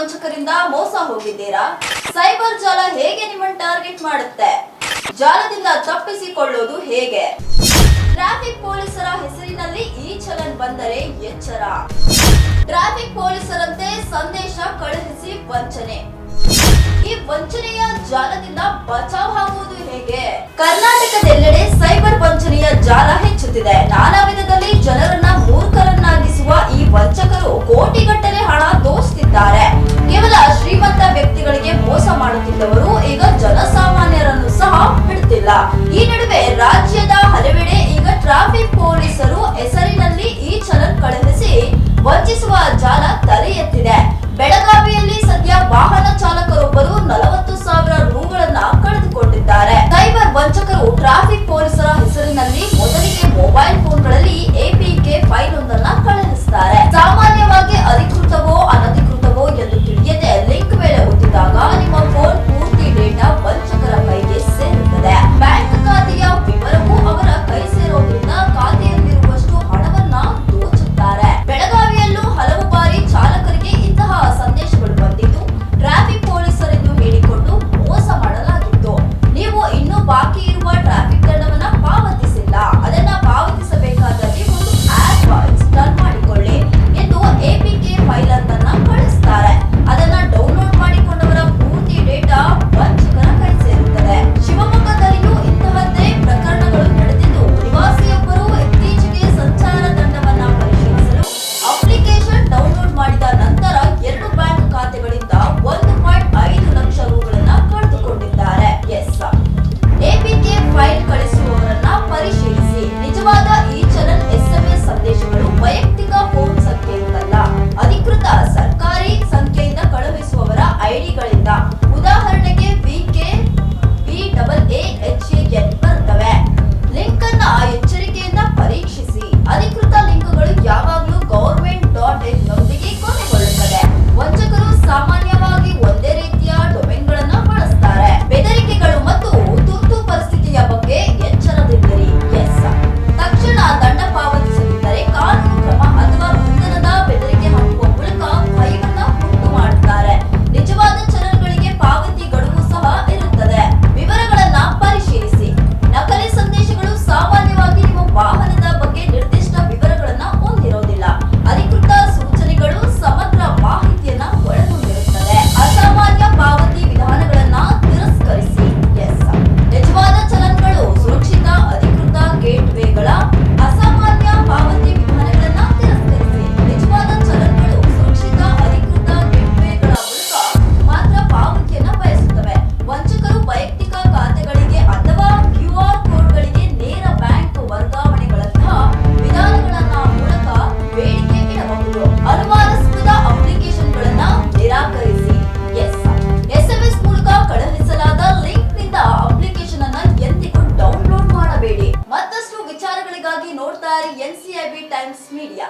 ವಂಚಕರಿಂದ ಮೋಸ ಹೋಗಿದ್ದೀರಾ? ಸೈಬರ್ ಜಾಲ ಹೇಗೆ ನಿಮ್ಮನ್ನು ಟಾರ್ಗೆಟ್ ಮಾಡುತ್ತೆ? ಜಾಲದಿಂದ ತಪ್ಪಿಸಿಕೊಳ್ಳೋದು ಹೇಗೆ? ಟ್ರಾಫಿಕ್ ಪೊಲೀಸರ ಹೆಸರಿನಲ್ಲಿ ಈ ಚಲನ್ ಬಂದರೆ ಎಚ್ಚರ. ಟ್ರಾಫಿಕ್ ಪೊಲೀಸರಂತೆ ಸಂದೇಶ ಕಳುಹಿಸಿ ವಂಚನೆ. ಈ ವಂಚನೆಯ ಜಾಲದಿಂದ ಬಚಾವ್ ಆಗುವುದು ಹೇಗೆ? ಕರ್ನಾಟಕದೆಲ್ಲೆಡೆ ಸೈಬರ್ ವಂಚನೆಯ ಜಾಲ ಹೆಚ್ಚುತ್ತಿದೆ. ನಾನಾ ವಿಧದ Times Media.